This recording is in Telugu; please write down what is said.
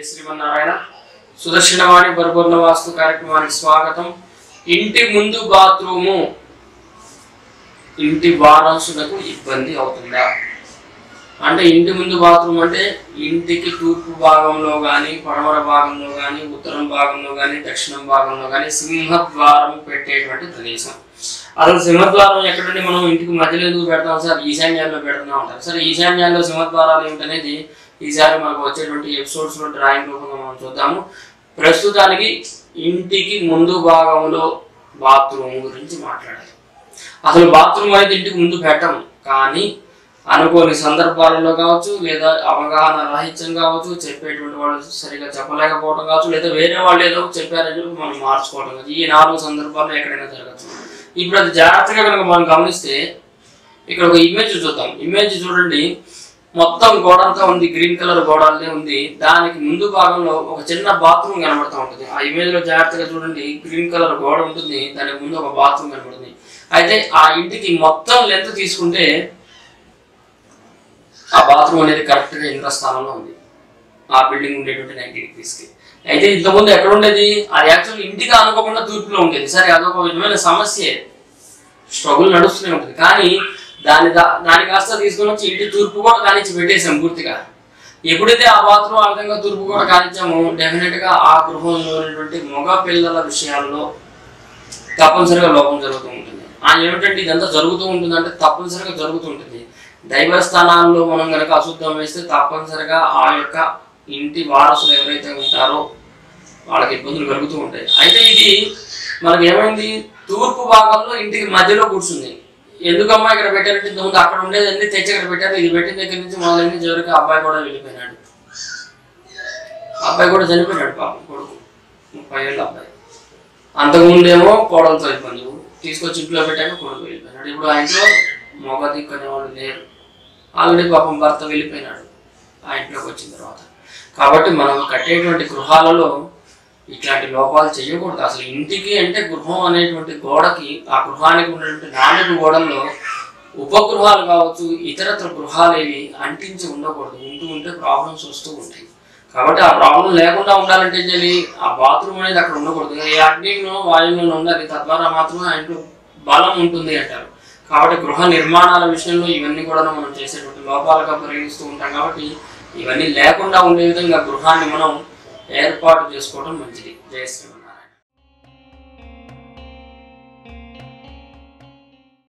జయ శ్రీమన్నారాయణ. సుదర్శనవాణి పరిపూర్ణ వాస్తు కార్యక్రమానికి స్వాగతం. ఇంటి ముందు బాత్రూము. ఇంటి వారసులకు ఇబ్బంది అవుతుందా? అంటే ఇంటి ముందు బాత్రూమ్ అంటే ఇంటికి తూర్పు భాగంలో కానీ పడమర భాగంలో కానీ ఉత్తరం భాగంలో కానీ దక్షిణం భాగంలో కానీ సింహద్వారం పెట్టేటువంటి ప్రదేశం. అసలు సింహద్వారం ఎక్కడంటే మనం ఇంటికి మధ్యలో ఎందుకు పెడతాం సార్? ఈశాన్యాల్లో పెడుతున్నాం అంటారు. సరే ఈశాన్యాల్లో సింహద్వారాలు ఏమిటనేది ఈసారి మనకు వచ్చేటువంటి ఎపిసోడ్స్లో డ్రాయింగ్ రూపంగా మనం చూద్దాము. ప్రస్తుతానికి ఇంటికి ముందు భాగంలో బాత్రూమ్ గురించి మాట్లాడాలి. అసలు బాత్రూమ్ అనేది ఇంటికి ముందు పెట్టం కానీ అనుకోని సందర్భాలలో కావచ్చు లేదా అవగాహన రాహిత్యం కావచ్చు చెప్పేటువంటి వాళ్ళు సరిగా చెప్పలేకపోవడం కావచ్చు లేదా వేరే వాళ్ళు ఏదో చెప్పారని చెప్పి మనం మార్చుకోవడం కావచ్చు. ఈ నాలుగు సందర్భాల్లో ఎక్కడైనా జరగచ్చు. ఇప్పుడు అది జాగ్రత్తగా కనుక మనం గమనిస్తే ఇక్కడ ఒక ఇమేజ్ చూద్దాం. ఇమేజ్ చూడండి. మొత్తం గోడ అంతా ఉంది గ్రీన్ కలర్ గోడలనే ఉంది. దానికి ముందు భాగంలో ఒక చిన్న బాత్రూమ్ కనబడుతూ ఉంటుంది. ఆ ఇమేజ్లో జాగ్రత్తగా చూడండి గ్రీన్ కలర్ గోడ ఉంటుంది దానికి ముందు ఒక బాత్రూమ్ కనబడుతుంది. అయితే ఆ ఇంటికి మొత్తం లెంత్ తీసుకుంటే ఆ బాత్రూమ్ అనేది కరెక్ట్గా ఇంద్రస్థానంలో ఉంది. ఆ బిల్డింగ్ ఉండేటువంటి నైన్టీ డిగ్రీస్కి. అయితే ఇంతకుముందు ఎక్కడ ఉండేది? అది యాక్చువల్ ఇంటికి అనుకోకుండా తూర్పులో ఉండేది. సరే అదొక విధమైన సమస్యే. స్ట్రగుల్ నడుస్తూనే ఉంటుంది. కానీ దాని దా- దాని కాస్త తీసుకుని వచ్చి ఇంటి తూర్పు కూడా కానిచ్చి పెట్టేసాం పూర్తిగా. ఎప్పుడైతే ఆ బాత్రూమ్ ఆ విధంగా తూర్పు కూడా కానిచ్చామో డెఫినెట్గా ఆ గృహంలో ఉన్నటువంటి మగ పిల్లల విషయాల్లో తప్పనిసరిగా లోపం జరుగుతూ ఉంటుంది. ఆ ఏమిటంటే ఇదంతా జరుగుతూ ఉంటుంది అంటే తప్పనిసరిగా జరుగుతూ ఉంటుంది. దైవ స్థానాల్లో మనం కనుక అశుద్ధం వేస్తే తప్పనిసరిగా ఆ యొక్క ఇంటి వారసులు ఎవరైతే ఉంటారో వాళ్ళకి ఇబ్బందులు కలుగుతూ ఉంటాయి. అయితే ఇది మనకి ఏమైంది? తూర్పు భాగంలో ఇంటికి మధ్యలో కూర్చుంది. ఎందుకమ్మా ఇక్కడ పెట్టారంటే ఇంతకుముందు అక్కడ ఉండేది అన్ని తెచ్చి ఇక్కడ పెట్టారు. ఇది పెట్టిన దగ్గర నుంచి మొదలైన చివరికి అబ్బాయి కూడా వెళ్ళిపోయినాడు అబ్బాయి కూడా చనిపోయినాడు పాపం కొడుకు. ముప్పై ఏళ్ళ అబ్బాయి. అంతకుముందేమో కోడలతో ఇబ్బందులు తీసుకొచ్చి ఇంట్లో పెట్టాక కొడుకు వెళ్ళిపోయినాడు. ఇప్పుడు ఆ ఇంట్లో మగ దిక్కునే వాళ్ళు లేరు. ఆల్రెడీ పాపం భర్త వెళ్ళిపోయినాడు. ఆ ఇంట్లోకి వచ్చిన తర్వాత. కాబట్టి మనం కట్టేటువంటి గృహాలలో ఇట్లాంటి లోపాలు చేయకూడదు. అసలు ఇంటికి అంటే గృహం అనేటువంటి గోడకి ఆ గృహానికి ఉన్నటువంటి నాలుగు గోడల్లో ఉపగృహాలు కావచ్చు ఇతరత్ర గృహాలు ఏవి అంటించి ఉండకూడదు. ఉంటూ ఉంటే ప్రాబ్లమ్స్ వస్తూ ఉంటాయి. కాబట్టి ఆ ప్రాబ్లం లేకుండా ఉండాలంటే ఏం చేయాలి? ఆ బాత్రూమ్ అనేది అక్కడ ఉండకూడదు. ఏ అగ్నిలో వాయువులోనూ ఉండాలి. తద్వారా మాత్రమే ఆయనకు బలం ఉంటుంది అంటారు. కాబట్టి గృహ నిర్మాణాల విషయంలో ఇవన్నీ కూడా మనం చేసేటువంటి లోపాలుగా పరిగణిస్తూ ఉంటాం. కాబట్టి ఇవన్నీ లేకుండా ఉండే విధంగా గృహాన్ని మనం ఏర్పాటు చేసుకోవడం మంచిది. జయ శ్రీరామ్